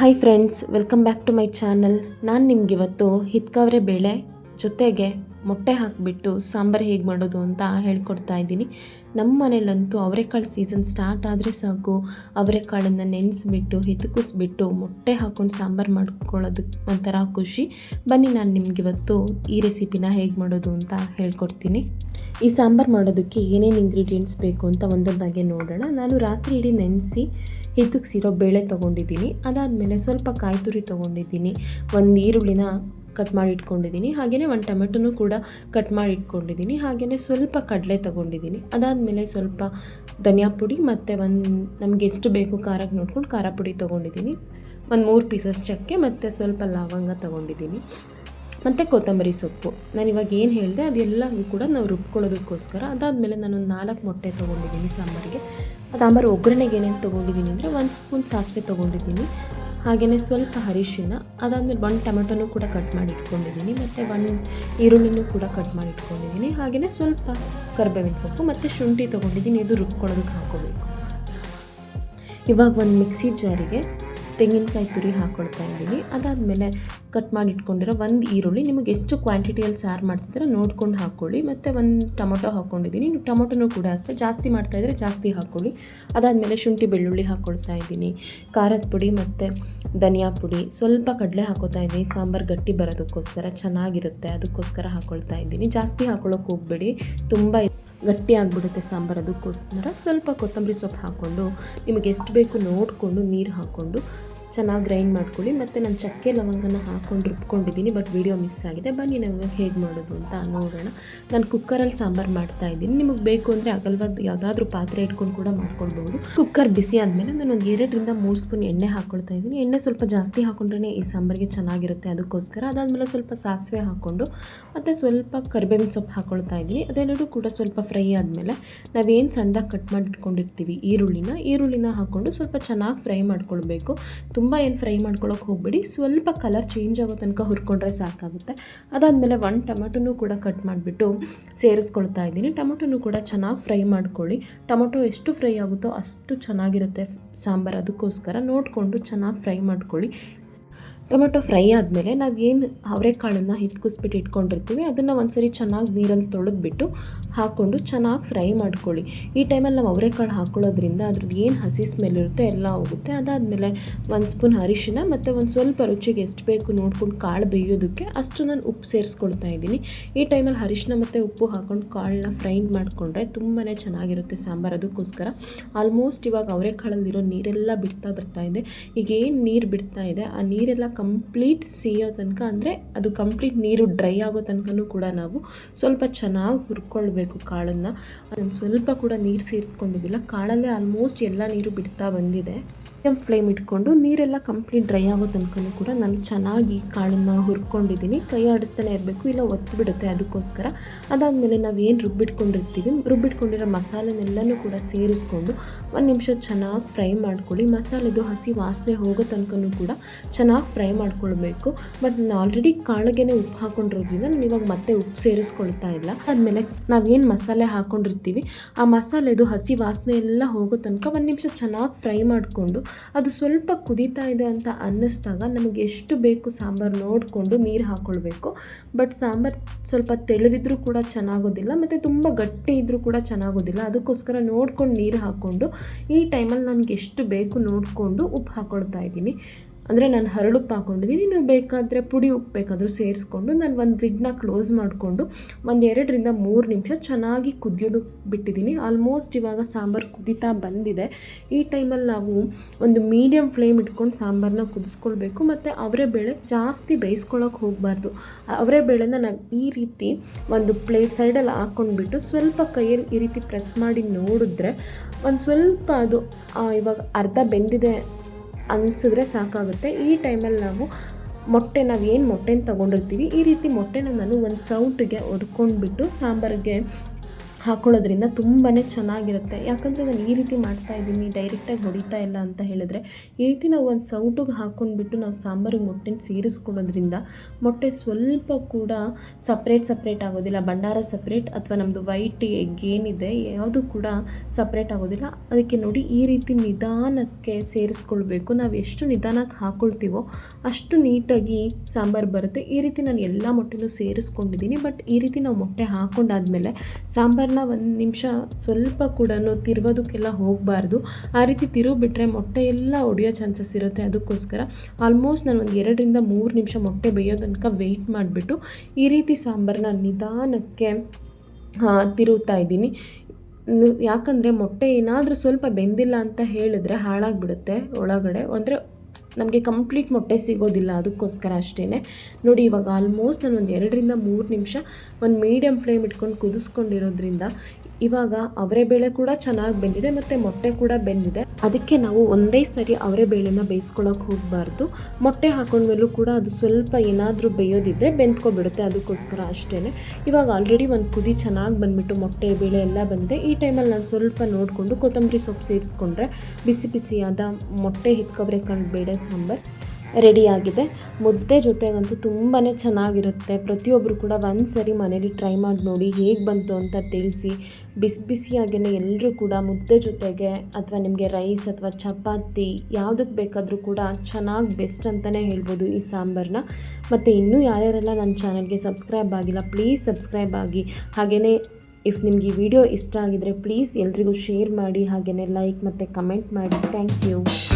Hi friends welcome back to my channel ನಾನು ನಿಮ್ಗೆ ಇವತ್ತು ಹಿತ್ಕವ್ರೆ ಬೇಳೆ ಜೊತೆಗೆ ಮೊಟ್ಟೆ ಹಾಕಿಬಿಟ್ಟು ಸಾಂಬಾರು ಹೇಗೆ ಮಾಡೋದು ಅಂತ ಹೇಳ್ಕೊಡ್ತಾ ಇದ್ದೀನಿ. ನಮ್ಮ ಮನೇಲಂತೂ ಅವರೆಕಾಳು ಸೀಸನ್ ಸ್ಟಾರ್ಟ್ ಆದರೆ ಸಾಕು. ಅವರೆಕಾಳನ್ನು ನೆನೆಸ್ಬಿಟ್ಟು, ಹಿತಕಿಸ್ಬಿಟ್ಟು ಮೊಟ್ಟೆ ಹಾಕ್ಕೊಂಡು ಸಾಂಬಾರು ಮಾಡ್ಕೊಳ್ಳೋದಕ್ಕೆ ಒಂಥರ ಖುಷಿ. ಬನ್ನಿ ನಾನು ನಿಮ್ಗೆ ಇವತ್ತು ಈ ರೆಸಿಪಿನ ಹೇಗೆ ಮಾಡೋದು ಅಂತ ಹೇಳ್ಕೊಡ್ತೀನಿ. ಈ ಸಾಂಬಾರು ಮಾಡೋದಕ್ಕೆ ಏನೇನು ಇಂಗ್ರೀಡಿಯೆಂಟ್ಸ್ ಬೇಕು ಅಂತ ಒಂದೊಂದಾಗೆ ನೋಡೋಣ. ನಾನು ರಾತ್ರಿ ಇಡೀ ನೆನೆಸಿ ಹಿತಕ್ಸಿರೋ ಬೇಳೆ ತೊಗೊಂಡಿದ್ದೀನಿ. ಅದಾದಮೇಲೆ ಸ್ವಲ್ಪ ಕಾಯಿ ತುರಿ ತೊಗೊಂಡಿದ್ದೀನಿ. ಒಂದು ಈರುಳ್ಳಿನ ಕಟ್ ಮಾಡಿ ಇಟ್ಕೊಂಡಿದ್ದೀನಿ. ಹಾಗೆಯೇ ಒಂದು ಟೊಮೆಟೊನೂ ಕೂಡ ಕಟ್ ಮಾಡಿ ಇಟ್ಕೊಂಡಿದ್ದೀನಿ. ಹಾಗೆಯೇ ಸ್ವಲ್ಪ ಕಡಲೆ ತೊಗೊಂಡಿದ್ದೀನಿ. ಅದಾದಮೇಲೆ ಸ್ವಲ್ಪ ಧನಿಯಾ ಪುಡಿ ಮತ್ತು ಒಂದು ನಮಗೆ ಎಷ್ಟು ಬೇಕು ಖಾರಕ್ಕೆ ನೋಡ್ಕೊಂಡು ಖಾರ ಪುಡಿ ತೊಗೊಂಡಿದ್ದೀನಿ. ಒಂದು ಮೂರು ಪೀಸಸ್ ಚಕ್ಕೆ ಮತ್ತು ಸ್ವಲ್ಪ ಲವಂಗ ತೊಗೊಂಡಿದ್ದೀನಿ. ಮತ್ತು ಕೊತ್ತಂಬರಿ ಸೊಪ್ಪು. ನಾನು ಇವಾಗ ಏನು ಹೇಳಿದೆ ಅದೆಲ್ಲವೂ ಕೂಡ ನಾವು ರುಬ್ಕೊಳ್ಳೋದಕ್ಕೋಸ್ಕರ. ಅದಾದಮೇಲೆ ನಾನೊಂದು ನಾಲ್ಕು ಮೊಟ್ಟೆ ತೊಗೊಂಡಿದ್ದೀನಿ ಸಾಂಬಾರಿಗೆ. ಸಾಂಬಾರು ಒಗ್ಗರಣೆಗೆ ಏನೇನು ತೊಗೊಂಡಿದ್ದೀನಿ ಅಂದರೆ ಒಂದು ಸ್ಪೂನ್ ಸಾಸಿವೆ ತೊಗೊಂಡಿದ್ದೀನಿ. ಹಾಗೆಯೇ ಸ್ವಲ್ಪ ಅರಿಶಿನ, ಅದಾದಮೇಲೆ ಒಂದು ಟೊಮೆಟೊನೂ ಕೂಡ ಕಟ್ ಮಾಡಿ ಇಟ್ಕೊಂಡಿದ್ದೀನಿ ಮತ್ತು ಒಂದು ಈರುಳ್ಳಿನೂ ಕೂಡ ಕಟ್ ಮಾಡಿ ಇಟ್ಕೊಂಡಿದ್ದೀನಿ ಹಾಗೆಯೇ ಸ್ವಲ್ಪ ಕರ್ಬೇವಿನ ಸೊಪ್ಪು ಮತ್ತು ಶುಂಠಿ ತೊಗೊಂಡಿದ್ದೀನಿ. ಇದು ರುಬ್ಕೊಳ್ಳೋದಕ್ಕೆ ಹಾಕೋಬೇಕು ಇವಾಗ ಒಂದು ಮಿಕ್ಸಿ ಜಾರಿಗೆ ತೆಂಗಿನಕಾಯಿ ತುರಿ ಹಾಕ್ಕೊಳ್ತಾ ಇದ್ದೀನಿ. ಅದಾದಮೇಲೆ ಕಟ್ ಮಾಡಿ ಇಟ್ಕೊಂಡಿರೋ ಒಂದು ಈರುಳ್ಳಿ. ನಿಮಗೆ ಎಷ್ಟು ಕ್ವಾಂಟಿಟಿಯಲ್ಲಿ ಸಾರು ಮಾಡ್ತಿದ್ರೆ ನೋಡ್ಕೊಂಡು ಹಾಕ್ಕೊಳ್ಳಿ ಮತ್ತು ಒಂದು ಟೊಮೊಟೊ ಹಾಕ್ಕೊಂಡಿದ್ದೀನಿ ನೀವು ಟೊಮೊಟೊನೂ ಕೂಡ ಅಷ್ಟೇ. ಜಾಸ್ತಿ ಮಾಡ್ತಾಯಿದ್ರೆ ಜಾಸ್ತಿ ಹಾಕ್ಕೊಳ್ಳಿ ಅದಾದಮೇಲೆ ಶುಂಠಿ ಬೆಳ್ಳುಳ್ಳಿ ಹಾಕ್ಕೊಳ್ತಾ ಇದ್ದೀನಿ. ಖಾರದ ಪುಡಿ ಮತ್ತು ಧನಿಯಾ ಪುಡಿ. ಸ್ವಲ್ಪ ಕಡಲೆ ಹಾಕೋತಾ ಇದ್ದೀನಿ. ಸಾಂಬಾರು ಗಟ್ಟಿ ಬರೋದಕ್ಕೋಸ್ಕರ ಚೆನ್ನಾಗಿರುತ್ತೆ. ಅದಕ್ಕೋಸ್ಕರ ಹಾಕ್ಕೊಳ್ತಾ ಇದ್ದೀನಿ. ಜಾಸ್ತಿ ಹಾಕ್ಕೊಳ್ಳೋಕೆ ಹೋಗಬೇಡಿ. ತುಂಬ ಗಟ್ಟಿ ಆಗಿಬಿಡುತ್ತೆ ಸಾಂಬಾರು ಅದಕ್ಕೋಸ್ಕರ. ಸ್ವಲ್ಪ ಕೊತ್ತಂಬರಿ ಸೊಪ್ಪು ಹಾಕ್ಕೊಂಡು ನಿಮಗೆ ಎಷ್ಟು ಬೇಕು ನೋಡಿಕೊಂಡು ನೀರು ಹಾಕ್ಕೊಂಡು ಚೆನ್ನಾಗಿ ಗ್ರೈಂಡ್ ಮಾಡ್ಕೊಳ್ಳಿ. ಮತ್ತು ನಾನು ಚಕ್ಕೆ ಲವಂಗನ ಹಾಕ್ಕೊಂಡು ರುಬ್ಕೊಂಡಿದ್ದೀನಿ, ಬಟ್ ವಿಡಿಯೋ ಮಿಸ್ ಆಗಿದೆ. ಬನ್ನಿ ನಾವು ಹೇಗೆ ಮಾಡೋದು ಅಂತ ನೋಡೋಣ. ನಾನು ಕುಕ್ಕರಲ್ಲಿ ಸಾಂಬಾರು ಮಾಡ್ತಾ ಇದ್ದೀನಿ. ನಿಮಗೆ ಬೇಕು ಅಂದರೆ ಅಗಲ್ವಾದ ಯಾವುದಾದ್ರೂ ಪಾತ್ರೆ ಇಟ್ಕೊಂಡು ಕೂಡ ಮಾಡ್ಕೊಳ್ಬೋದು. ಕುಕ್ಕರ್ ಬಿಸಿ ಆದಮೇಲೆ ನಾನು ಒಂದು ಎರಡರಿಂದ ಮೂರು ಸ್ಪೂನ್ ಎಣ್ಣೆ ಹಾಕ್ಕೊಳ್ತಾ ಇದ್ದೀನಿ. ಎಣ್ಣೆ ಸ್ವಲ್ಪ ಜಾಸ್ತಿ ಹಾಕ್ಕೊಂಡ್ರೆ ಈ ಸಾಂಬಾರಿಗೆ ಚೆನ್ನಾಗಿರುತ್ತೆ ಅದಕ್ಕೋಸ್ಕರ. ಅದಾದಮೇಲೆ ಸ್ವಲ್ಪ ಸಾಸಿವೆ ಹಾಕ್ಕೊಂಡು ಮತ್ತು ಸ್ವಲ್ಪ ಕರಿಬೇವಿನ ಸೊಪ್ಪು ಹಾಕ್ಕೊಳ್ತಾ ಇದ್ದೀನಿ. ಅದೆಲ್ಲರೂ ಕೂಡ ಸ್ವಲ್ಪ ಫ್ರೈ ಆದಮೇಲೆ ನಾವೇನು ಸಣ್ಣದಾಗಿ ಕಟ್ ಮಾಡಿ ಇಟ್ಕೊಂಡಿರ್ತೀವಿ ಈರುಳ್ಳಿನ ಈರುಳ್ಳಿನ ಹಾಕ್ಕೊಂಡು ಸ್ವಲ್ಪ ಚೆನ್ನಾಗಿ ಫ್ರೈ ಮಾಡ್ಕೊಳ್ಬೇಕು. ತುಂಬ ಏನು ಫ್ರೈ ಮಾಡ್ಕೊಳ್ಳೋಕೆ ಹೋಗಬೇಡಿ. ಸ್ವಲ್ಪ ಕಲರ್ ಚೇಂಜ್ ಆಗೋ ತನಕ ಹುರ್ಕೊಂಡ್ರೆ ಸಾಕಾಗುತ್ತೆ. ಅದಾದಮೇಲೆ ಒಂದು ಟೊಮೆಟೊನೂ ಕೂಡ ಕಟ್ ಮಾಡಿಬಿಟ್ಟು ಸೇರಿಸ್ಕೊಳ್ತಾ ಇದ್ದೀನಿ. ಟೊಮೆಟೊನೂ ಕೂಡ ಚೆನ್ನಾಗಿ ಫ್ರೈ ಮಾಡ್ಕೊಳ್ಳಿ. ಟೊಮೊಟೊ ಎಷ್ಟು ಫ್ರೈ ಆಗುತ್ತೋ ಅಷ್ಟು ಚೆನ್ನಾಗಿರುತ್ತೆ ಸಾಂಬಾರು. ಅದಕ್ಕೋಸ್ಕರ ನೋಡಿಕೊಂಡು ಚೆನ್ನಾಗಿ ಫ್ರೈ ಮಾಡ್ಕೊಳ್ಳಿ. ಟೊಮೆಟೊ ಫ್ರೈ ಆದಮೇಲೆ ನಾವು ಏನು ಅವರೆಕಾಳನ್ನು ಹಿತ್ಕಿಸ್ಬಿಟ್ಟು ಇಟ್ಕೊಂಡಿರ್ತೀವಿ, ಅದನ್ನು ಒಂದ್ಸರಿ ಚೆನ್ನಾಗಿ ನೀರಲ್ಲಿ ತೊಳೆದ್ಬಿಟ್ಟು ಹಾಕ್ಕೊಂಡು ಚೆನ್ನಾಗಿ ಫ್ರೈ ಮಾಡ್ಕೊಳ್ಳಿ. ಈ ಟೈಮಲ್ಲಿ ನಾವು ಅವರೆಕಾಳು ಹಾಕ್ಕೊಳ್ಳೋದ್ರಿಂದ ಅದ್ರದ್ದು ಏನು ಹಸಿ ಸ್ಮೆಲ್ ಇರುತ್ತೆ ಎಲ್ಲ ಹೋಗುತ್ತೆ. ಅದಾದಮೇಲೆ ಒಂದು ಸ್ಪೂನ್ ಅರಿಶಿನ ಮತ್ತು ಒಂದು ಸ್ವಲ್ಪ ರುಚಿಗೆ ಎಷ್ಟು ಬೇಕು ನೋಡ್ಕೊಂಡು ಕಾಳು ಬೇಯೋದಕ್ಕೆ ಅಷ್ಟು ನಾನು ಉಪ್ಪು ಸೇರಿಸ್ಕೊಳ್ತಾ ಇದ್ದೀನಿ. ಈ ಟೈಮಲ್ಲಿ ಅರಿಶಿನ ಮತ್ತು ಉಪ್ಪು ಹಾಕ್ಕೊಂಡು ಕಾಳನ್ನ ಫ್ರೈ ಮಾಡಿಕೊಂಡ್ರೆ ತುಂಬಾ ಚೆನ್ನಾಗಿರುತ್ತೆ ಸಾಂಬಾರು. ಅದಕ್ಕೋಸ್ಕರ ಆಲ್ಮೋಸ್ಟ್ ಇವಾಗ ಅವರೆಕಾಳಲ್ಲಿರೋ ನೀರೆಲ್ಲ ಬಿಡ್ತಾ ಬರ್ತಾ ಇದೆ. ಈಗ ಏನು ನೀರು ಬಿಡ್ತಾ ಇದೆ, ಆ ನೀರೆಲ್ಲ ಕಂಪ್ಲೀಟ್ ಸಿಯೋ ತನಕ ಅಂದರೆ ಅದು ಕಂಪ್ಲೀಟ್ ನೀರು ಡ್ರೈ ಆಗೋ ತನಕನೂ ಕೂಡ ನಾವು ಸ್ವಲ್ಪ ಚೆನ್ನಾಗಿ ಹುರ್ಕೊಳ್ಬೇಕು ಕಾಳನ್ನು. ಅದನ್ನು ಸ್ವಲ್ಪ ಕೂಡ ನೀರು ಸೇರಿಸ್ಕೊಂಡಿದ್ದಿಲ್ಲ. ಕಾಳಲ್ಲೇ ಆಲ್ಮೋಸ್ಟ್ ಎಲ್ಲ ನೀರು ಬಿಡ್ತಾ ಬಂದಿದೆ. ಮೀಡಿಯಮ್ ಫ್ಲೇಮ್ ಇಟ್ಕೊಂಡು ನೀರೆಲ್ಲ ಕಂಪ್ಲೀಟ್ ಡ್ರೈ ಆಗೋ ತನಕನೂ ಕೂಡ ನಾನು ಚೆನ್ನಾಗಿ ಕಾಳನ್ನು ಹುರ್ಕೊಂಡಿದ್ದೀನಿ. ಕೈ ಆಡಿಸ್ತಾನೆ ಇರಬೇಕು, ಇಲ್ಲ ಒತ್ತಿಬಿಡುತ್ತೆ ಅದಕ್ಕೋಸ್ಕರ. ಅದಾದಮೇಲೆ ನಾವು ಏನು ರುಬ್ಬಿಟ್ಕೊಂಡಿರ್ತೀವಿ, ರುಬ್ಬಿಟ್ಕೊಂಡಿರೋ ಮಸಾಲೆನೆಲ್ಲನೂ ಕೂಡ ಸೇರಿಸ್ಕೊಂಡು ಒಂದು ನಿಮಿಷ ಚೆನ್ನಾಗಿ ಫ್ರೈ ಮಾಡ್ಕೊಳ್ಳಿ. ಮಸಾಲೆದು ಹಸಿ ವಾಸನೆ ಹೋಗೋ ತನಕನೂ ಕೂಡ ಚೆನ್ನಾಗಿ ಫ್ರೈ ಮಾಡ್ಕೊಳ್ಬೇಕು. ಬಟ್ ನಾನು ಆಲ್ರೆಡಿ ಕಾಳಿಗೆ ಉಪ್ಪು ಹಾಕೊಂಡಿರೋದ್ರಿಂದ ನಾನು ಇವಾಗ ಮತ್ತೆ ಉಪ್ಪು ಸೇರಿಸ್ಕೊಳ್ತಾ ಇಲ್ಲ. ಆದಮೇಲೆ ನಾವೇನು ಮಸಾಲೆ ಹಾಕ್ಕೊಂಡಿರ್ತೀವಿ ಆ ಮಸಾಲೆದು ಹಸಿ ವಾಸನೆ ಎಲ್ಲ ಹೋಗೋ ತನಕ ಒಂದು ನಿಮಿಷ ಚೆನ್ನಾಗಿ ಫ್ರೈ ಮಾಡಿಕೊಂಡು ಅದು ಸ್ವಲ್ಪ ಕುದೀತಾ ಇದೆ ಅಂತ ಅನ್ನಿಸ್ದಾಗ ನಮಗೆ ಎಷ್ಟು ಬೇಕು ಸಾಂಬಾರು ನೋಡಿಕೊಂಡು ನೀರು ಹಾಕ್ಕೊಳ್ಬೇಕು ಬಟ್ ಸಾಂಬಾರು ಸ್ವಲ್ಪ ತೆಳುವಿದ್ರೂ ಕೂಡ ಚೆನ್ನಾಗೋದಿಲ್ಲ, ಮತ್ತು ತುಂಬ ಗಟ್ಟಿ ಇದ್ದರೂ ಕೂಡ ಚೆನ್ನಾಗೋದಿಲ್ಲ. ಅದಕ್ಕೋಸ್ಕರ ನೋಡ್ಕೊಂಡು ನೀರು ಹಾಕ್ಕೊಂಡು ಈ ಟೈಮಲ್ಲಿ ನನಗೆ ಎಷ್ಟು ಬೇಕು ನೋಡಿಕೊಂಡು ಉಪ್ಪು ಹಾಕ್ಕೊಳ್ತಾ ಇದ್ದೀನಿ. ಅಂದರೆ ನಾನು ಹರಳುಪ್ಪು ಹಾಕ್ಕೊಂಡಿದ್ದೀನಿ ನೀವು ಬೇಕಾದರೆ ಪುಡಿ ಉಪ್ಪು ಬೇಕಾದರೂ ಸೇರಿಸ್ಕೊಂಡು ನಾನು ಒಂದು ಲಿಡ್ನ ಕ್ಲೋಸ್ ಮಾಡಿಕೊಂಡು ಒಂದು ಎರಡರಿಂದ ಮೂರು ನಿಮಿಷ ಚೆನ್ನಾಗಿ ಕುದಿಯೋದು ಬಿಟ್ಟಿದ್ದೀನಿ ಆಲ್ಮೋಸ್ಟ್ ಇವಾಗ ಸಾಂಬಾರು ಕುದೀತಾ ಬಂದಿದೆ. ಈ ಟೈಮಲ್ಲಿ ನಾವು ಒಂದು ಮೀಡಿಯಮ್ ಫ್ಲೇಮ್ ಇಟ್ಕೊಂಡು ಸಾಂಬಾರನ್ನ ಕುದಿಸ್ಕೊಳ್ಬೇಕು. ಮತ್ತು ಅವರೆ ಬೇಳೆ ಜಾಸ್ತಿ ಬೇಯಿಸ್ಕೊಳ್ಳೋಕೆ ಹೋಗಬಾರ್ದು. ಅವರೆ ಬೇಳೆನ ನಾವು ಈ ರೀತಿ ಒಂದು ಪ್ಲೇಟ್ ಸೈಡಲ್ಲಿ ಹಾಕ್ಕೊಂಡ್ಬಿಟ್ಟು ಸ್ವಲ್ಪ ಕೈಯಲ್ಲಿ ಈ ರೀತಿ ಪ್ರೆಸ್ ಮಾಡಿ ನೋಡಿದ್ರೆ ಒಂದು ಸ್ವಲ್ಪ ಅದು ಇವಾಗ ಅರ್ಧ ಬೆಂದಿದೆ ಅನಿಸಿದ್ರೆ ಸಾಕಾಗುತ್ತೆ. ಈ ಟೈಮಲ್ಲಿ ನಾವು ಮೊಟ್ಟೆ ನಾವು ಏನು ಮೊಟ್ಟೆನ ತೊಗೊಂಡಿರ್ತೀವಿ, ಈ ರೀತಿ ಮೊಟ್ಟೆನ ನಾನು ಒಂದು ಸೌಟಿಗೆ ಒಡ್ಕೊಂಡ್ಬಿಟ್ಟು ಸಾಂಬಾರಿಗೆ ಹಾಕೊಳ್ಳೋದ್ರಿಂದ ತುಂಬಾ ಚೆನ್ನಾಗಿರುತ್ತೆ. ಯಾಕಂದರೆ ನಾನು ಈ ರೀತಿ ಮಾಡ್ತಾ ಇದ್ದೀನಿ ಡೈರೆಕ್ಟಾಗಿ ಹೊಡಿತಾ ಇಲ್ಲ ಅಂತ ಹೇಳಿದ್ರೆ, ಈ ರೀತಿ ನಾವು ಒಂದು ಸೌಟಿಗೆ ಹಾಕ್ಕೊಂಡ್ಬಿಟ್ಟು ನಾವು ಸಾಂಬಾರಿಗೆ ಮೊಟ್ಟೆನ ಸೇರಿಸ್ಕೊಳ್ಳೋದ್ರಿಂದ ಮೊಟ್ಟೆ ಸ್ವಲ್ಪ ಕೂಡ ಸಪ್ರೇಟ್ ಸಪ್ರೇಟ್ ಆಗೋದಿಲ್ಲ. ಭಂಡಾರ ಸಪ್ರೇಟ್ ಅಥವಾ ನಮ್ಮದು ವೈಟ್ ಎಗ್ ಏನಿದೆ ಯಾವುದು ಕೂಡ ಸಪ್ರೇಟ್ ಆಗೋದಿಲ್ಲ. ಅದಕ್ಕೆ ನೋಡಿ ಈ ರೀತಿ ನಿಧಾನಕ್ಕೆ ಸೇರಿಸ್ಕೊಳ್ಬೇಕು. ನಾವು ಎಷ್ಟು ನಿಧಾನಕ್ಕೆ ಹಾಕ್ಕೊಳ್ತೀವೋ ಅಷ್ಟು ನೀಟಾಗಿ ಸಾಂಬಾರು ಬರುತ್ತೆ. ಈ ರೀತಿ ನಾನು ಎಲ್ಲ ಮೊಟ್ಟೆನೂ ಸೇರಿಸ್ಕೊಂಡಿದ್ದೀನಿ. ಬಟ್ ಈ ರೀತಿ ನಾವು ಮೊಟ್ಟೆ ಹಾಕ್ಕೊಂಡಾದ್ಮೇಲೆ ಸಾಂಬಾರನ್ನ ಒಂದು ನಿಮಿಷ ಸ್ವಲ್ಪ ಕೂಡ ತಿರುಗೋದಕ್ಕೆಲ್ಲ ಹೋಗಬಾರ್ದು. ಆ ರೀತಿ ತಿರುವು ಬಿಟ್ಟರೆ ಮೊಟ್ಟೆ ಎಲ್ಲ ಒಡೆಯೋ ಚಾನ್ಸಸ್ ಇರುತ್ತೆ ಅದಕ್ಕೋಸ್ಕರ. ಆಲ್ಮೋಸ್ಟ್ ನಾನು ಒಂದು ಎರಡರಿಂದ ಮೂರು ನಿಮಿಷ ಮೊಟ್ಟೆ ಬೇಯೋ ತನಕ ವೆಯ್ಟ್ ಮಾಡಿಬಿಟ್ಟು ಈ ರೀತಿ ಸಾಂಬಾರನ್ನ ನಿಧಾನಕ್ಕೆ ತಿರುವುತ್ತಾ ಇದ್ದೀನಿ. ಯಾಕಂದರೆ ಮೊಟ್ಟೆ ಏನಾದರೂ ಸ್ವಲ್ಪ ಬೆಂದಿಲ್ಲ ಅಂತ ಹೇಳಿದ್ರೆ ಹಾಳಾಗಿಬಿಡುತ್ತೆ ಒಳಗಡೆ. ಅಂದರೆ ನಮಗೆ ಕಂಪ್ಲೀಟ್ ಮೊಟ್ಟೆ ಸಿಗೋದಿಲ್ಲ ಅದಕ್ಕೋಸ್ಕರ ಅಷ್ಟೇ ನೋಡಿ, ಇವಾಗ ಆಲ್ಮೋಸ್ಟ್ ನಾನು ಒಂದು ಎರಡರಿಂದ ಮೂರು ನಿಮಿಷ ಒಂದು ಮೀಡಿಯಮ್ ಫ್ಲೇಮ್ ಇಟ್ಕೊಂಡು ಕುದಿಸ್ಕೊಂಡಿರೋದ್ರಿಂದ ಇವಾಗ ಅವರೆ ಬೇಳೆ ಕೂಡ ಚೆನ್ನಾಗಿ ಬೆಂದಿದೆ, ಮತ್ತು ಮೊಟ್ಟೆ ಕೂಡ ಬೆಂದಿದೆ. ಅದಕ್ಕೆ ನಾವು ಒಂದೇ ಸರಿ ಅವರೆ ಬೇಳೆನ ಬೇಯಿಸ್ಕೊಳಕ್ಕೆ ಹೋಗಬಾರ್ದು. ಮೊಟ್ಟೆ ಹಾಕೊಂಡ್ಮೇಲೂ ಕೂಡ ಅದು ಸ್ವಲ್ಪ ಏನಾದರೂ ಬೇಯೋದಿದ್ದರೆ ಬೆಂದ್ಕೊಬಿಡುತ್ತೆ, ಅದಕ್ಕೋಸ್ಕರ ಅಷ್ಟೇ ಇವಾಗ ಆಲ್ರೆಡಿ ಒಂದು ಕುದಿ ಚೆನ್ನಾಗಿ ಬಂದ್ಬಿಟ್ಟು ಮೊಟ್ಟೆ, ಬೇಳೆ ಎಲ್ಲ ಬಂದಿದೆ. ಈ ಟೈಮಲ್ಲಿ ನಾನು ಸ್ವಲ್ಪ ನೋಡಿಕೊಂಡು ಕೊತ್ತಂಬರಿ ಸೊಪ್ಪು ಸೇರಿಸ್ಕೊಂಡ್ರೆ ಬಿಸಿ ಬಿಸಿಯಾದ ಮೊಟ್ಟೆ ಹಿತ್ಕೊಬ್ರೆ ಕಂಡು ಬೇಳೆ ಸಾಂಬಾರು. ರೆಡಿಯಾಗಿದೆ. ಮುದ್ದೆ ಜೊತೆಗಂತೂ ತುಂಬಾ ಚೆನ್ನಾಗಿರುತ್ತೆ. ಪ್ರತಿಯೊಬ್ಬರು ಕೂಡ ಒಂದು ಸರಿ ಮನೇಲಿ ಟ್ರೈ ಮಾಡಿ ನೋಡಿ ಹೇಗೆ ಬಂತು ಅಂತ ತಿಳಿಸಿ. ಬಿಸಿ ಬಿಸಿಯಾಗೇ ಎಲ್ಲರೂ ಕೂಡ ಮುದ್ದೆ ಜೊತೆಗೆ ಅಥವಾ ನಿಮಗೆ ರೈಸ್ ಅಥವಾ ಚಪಾತಿ ಯಾವುದಕ್ಕೆ ಬೇಕಾದರೂ ಕೂಡ ಚೆನ್ನಾಗಿ ಬೆಸ್ಟ್ ಅಂತಲೇ ಹೇಳ್ಬೋದು ಈ ಸಾಂಬಾರನ್ನ ಮತ್ತು ಇನ್ನೂ ಯಾರ್ಯಾರೆಲ್ಲ ನನ್ನ ಚಾನಲ್ಗೆ ಸಬ್ಸ್ಕ್ರೈಬ್ ಆಗಿಲ್ಲ ಪ್ಲೀಸ್ ಸಬ್ಸ್ಕ್ರೈಬ್ ಆಗಿ. ಹಾಗೆಯೇ ಇಫ್ ನಿಮಗೆ ಈ ವಿಡಿಯೋ ಇಷ್ಟ ಆಗಿದರೆ ಪ್ಲೀಸ್ ಎಲ್ರಿಗೂ ಶೇರ್ ಮಾಡಿ ಹಾಗೆಯೇ ಲೈಕ್ ಮತ್ತು ಕಮೆಂಟ್ ಮಾಡಿ. Thank you